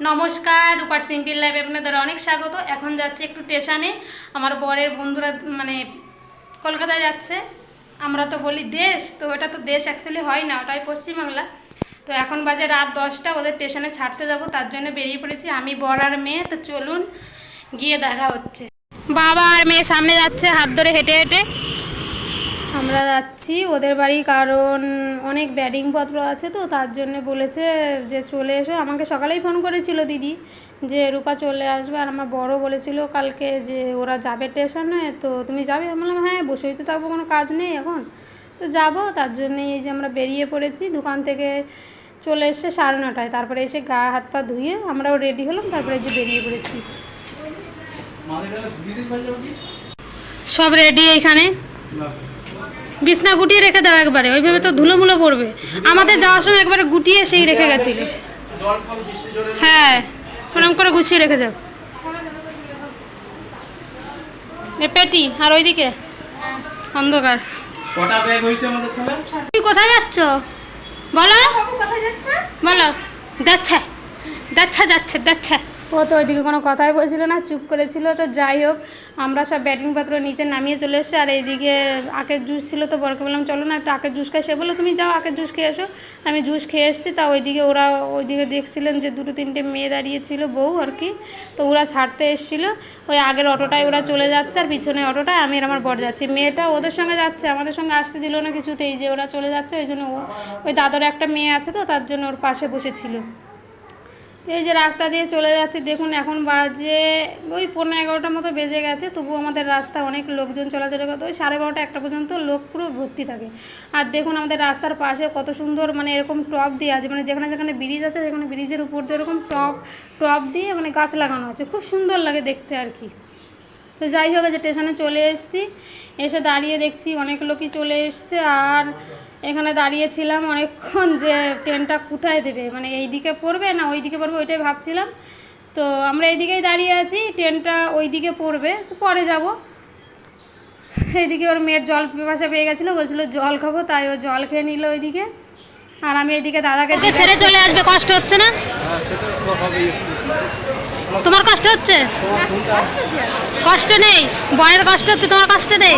নমস্কার, রূপার সিম্পল লাইফে আপনাদের অনেক স্বাগত। এখন যাচ্ছে একটু স্টেশনে। আমার বরের বন্ধুরা মানে কলকাতায় যাচ্ছে। আমরা তো বলি দেশ, তো ওটা তো দেশ অ্যাকচুয়ালি হয় না, ওটাই পশ্চিমবাংলা। তো এখন বাজে রাত দশটা, ওদের স্টেশনে ছাড়তে যাব, তার জন্য বেরিয়ে পড়েছি। আমি বর আর মেয়ে, তো চলুন গিয়ে দেখা হচ্ছে। বাবা আর মেয়ে সামনে যাচ্ছে, হাত ধরে হেঁটে হেঁটে। আমরা যাচ্ছি। ওদের বাড়ি কারণ অনেক ব্যাডিংপত্র আছে তো তার জন্য বলেছে যে চলে এসো। আমাকে সকালেই ফোন করেছিল দিদি যে রূপা চলে আসবে। আর আমার বড় বলেছিল কালকে যে ওরা যাবে স্টেশনে তো তুমি যাবে? আমি বললাম হ্যাঁ বসেই তো থাকব কোনো কাজ নেই এখন। তো যাব তার জন্য এই যে আমরা বেরিয়ে পড়েছি। দোকান থেকে চলে এসছে সাড়ে নটায়। তারপরে এসে গা হাত পা ধুয়ে আমরাও রেডি হলাম। তারপরে এই যে বেরিয়ে পড়েছি। সব রেডি এখানে? বিছনা গুটিয়ে রেখে দাও একবারে ওইভাবে তো ধুলোমুলো পড়বে। আমাদের যাওয়ার সময় একবারে গুটিয়ে সেই রেখে গেছিল। হ্যাঁ ওরকম করে গুছিয়ে রেখে যাও। এ পেটি আর ওইদিকে? অন্ধকার। কটা ব্যাগ হয়েছে আমাদের তাহলে? তুমি কোথায় যাচ্ছ? বলো। বলো। যাচ্ছে। যাচ্ছে যাচ্ছে যাচ্ছে। ও তো ওইদিকে কোনো কথাই বলছিল না, চুপ করেছিল। তো যাই হোক, আমরা সব ব্যাটিং পাত্র নিচে নামিয়ে চলে এসেছি। আর এইদিকে আখের জুস ছিল তো বরকে বললাম, চলো না একটু আখের জুস খাই। সে বলল, তুমি যাও আখের জুস খেয়ে এসো। আমি জুস খেয়ে এসেছি। তা ওইদিকে ওরা ওইদিকে দেখছিলেন যে দুটো তিনটে মেয়ে দাঁড়িয়েছিল বউ আর কি। তো ওরা ছাড়তে এসেছিল। ওই আগের অটোটায় ওরা চলে যাচ্ছে আর পিছনে অটোটায়। আমি আর আমার বর যাচ্ছি। মেয়েটা ওদের সঙ্গে যাচ্ছে, আমাদের সঙ্গে আসতে দিল না কিছুতেই যে ওরা চলে যাচ্ছে। ওই জন্য ওই দাদর একটা মেয়ে আছে তো, তার জন্য ওর পাশে বসেছিল। এই যে রাস্তা দিয়ে চলে যাচ্ছে, দেখুন এখন বাজে ওই পনেরো এগারোটার মতো বেজে গেছে তবু আমাদের রাস্তা অনেক লোকজন চলাচল করতে। ওই সাড়ে বারোটা একটা পর্যন্ত লোক পুরো ভর্তি থাকে। আর দেখুন আমাদের রাস্তার পাশে কত সুন্দর মানে এরকম টপ দিয়ে আছে মানে যেখানে যেখানে ব্রিজ আছে সেখানে ব্রিজের উপর দিয়ে এরকম টপ টপ দিয়ে মানে গাছ লাগানো আছে। খুব সুন্দর লাগে দেখতে আর কি। তো যাই হোক যে স্টেশনে চলে এসেছি। এসে দাঁড়িয়ে দেখছি অনেক লোকই চলে এসছে আর এখানে দাঁড়িয়েছিলাম অনেকক্ষণ যে ট্রেনটা কোথায় দেবে। মানে এই দিকে পড়বে না ওই দিকে পড়বে ওইটাই ভাবছিলাম। তো আমরা এইদিকেই দাঁড়িয়ে আছি, ট্রেনটা ওই দিকে পড়বে, তো পরে যাব। এইদিকে ওর মেয়ের জল পিপাসা পেয়ে গেছিল, বলছিল জল খাব, তাই ও জল খেয়ে নিল ওইদিকে। আর আমি এইদিকে দাদাকে ছেড়ে চলে আসবে, কষ্ট হচ্ছে না? তোমার কষ্ট হচ্ছে? কষ্ট নেই। বয়ের কষ্ট হচ্ছে তোমার কষ্ট নেই?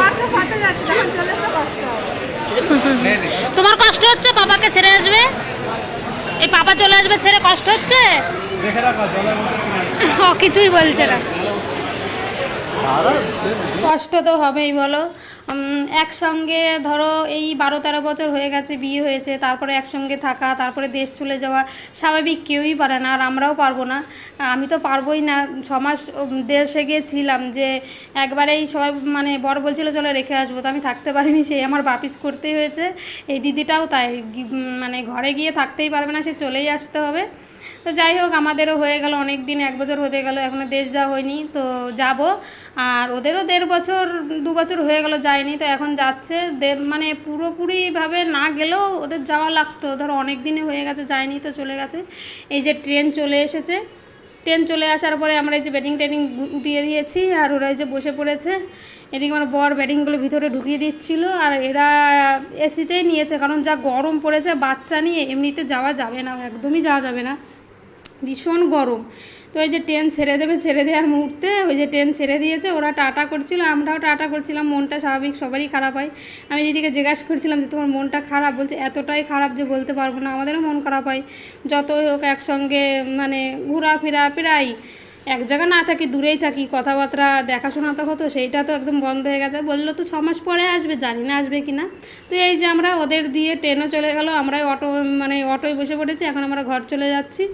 তোমার কষ্ট হচ্ছে? বাবাকে ছেড়ে আসবে? এই বাবা চলে আসবে ছেড়ে কষ্ট হচ্ছে? ও কিছুই বলছে না। কষ্ট তো হবেই বলো। একসঙ্গে ধরো এই বারো তেরো বছর হয়ে গেছে, বিয়ে হয়েছে, তারপরে একসঙ্গে থাকা, তারপরে দেশ চলে যাওয়া, স্বাভাবিক কেউই পারে না, আর আমরাও পারব না। আমি তো পারবোই না ছমাস দেশে গিয়েছিলাম যে একবারেই সবাই মানে বর বলছিল, চলো রেখে আসব। তো আমি থাকতে পারিনি সেই আমার বাপিস করতেই হয়েছে। এই দিদিটাও তাই মানে ঘরে গিয়ে থাকতেই পারবে না, সে চলেই আসতে হবে। তো যাই হোক, আমাদেরও হয়ে গেল অনেক দিন, এক বছর হতে গেল এখনও দেশ যাওয়া হয়নি, তো যাব। আর ওদেরও দেড় বছর, দু বছর হয়ে গেল যায়নি, তো এখন যাচ্ছে। মানে পুরোপুরিভাবে না গেলেও ওদের যাওয়া লাগতো। ধরো অনেক দিনে হয়ে গেছে, যায়নি তো চলে গেছে। এই যে ট্রেন চলে এসেছে। ট্রেন চলে আসার পরে আমরা এই যে ব্যাটিং টেটিং দিয়ে দিয়েছি, আর ওরা যে বসে পড়েছে। এদিকে আমার বর ব্যাটিংগুলো ভিতরে ঢুকিয়ে দিচ্ছিল, আর এরা এসিতেই নিয়েছে, কারণ যা গরম পড়েছে, বাচ্চা নিয়ে এমনিতে যাওয়া যাবে না, একদমই যাওয়া যাবে না। ভীষণ গরম। তো ওই যে ট্রেন ছেড়ে দেবে, ছেড়ে দেওয়ার মুহূর্তে ওই যে ট্রেন ছেড়ে দিয়েছে, ওরা টাটা করছিল, আমরাও টাটা করছিলাম, মনটা স্বাভাবিক, সবারই খারাপ হয়। আমি দিদিকে জিজ্ঞাসা করছিলাম যে, তোমার মনটা খারাপ? বলছে, এতটাই খারাপ যে বলতে পারব না, আমাদেরও মন খারাপ হয়। যতই হোক একসঙ্গে মানে ঘোরাফেরা প্রায় এক জায়গা না থাকি, দূরেই থাকি, কথাবার্তা, দেখাশোনা তো হতো, সেইটা তো একদম বন্ধ হয়ে গেছে। বলল, তো ছ মাস পরে আসবে, জানি না আসবে কি না তো এই যে আমরা ওদের দিয়ে ট্রেনও চলে গেল, আমরাই অটো মানে অটোয় বসে পড়েছি, এখন আমরা ঘর চলে যাচ্ছি।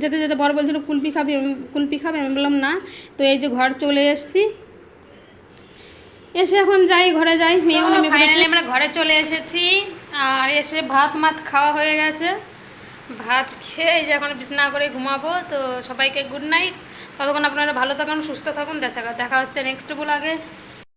যেতে যেতে বড় বলছিল কুলপি খাবি? কুলপি খাবে? আমি বললাম না। তো এই যে ঘর চলে এসেছি। এসে এখন যাই ঘরে যাই। মেয়েও ফাইনালি আমরা ঘরে চলে এসেছি। আর এসে ভাত মাত খাওয়া হয়ে গেছে। ভাত খেয়ে এই যে এখন বিছনা করে ঘুমাবো। তো সবাইকে গুড নাইট ততক্ষণ আপনারা ভালো থাকুন সুস্থ থাকুন। দেখা দেখা হচ্ছে নেক্সট ব্লগে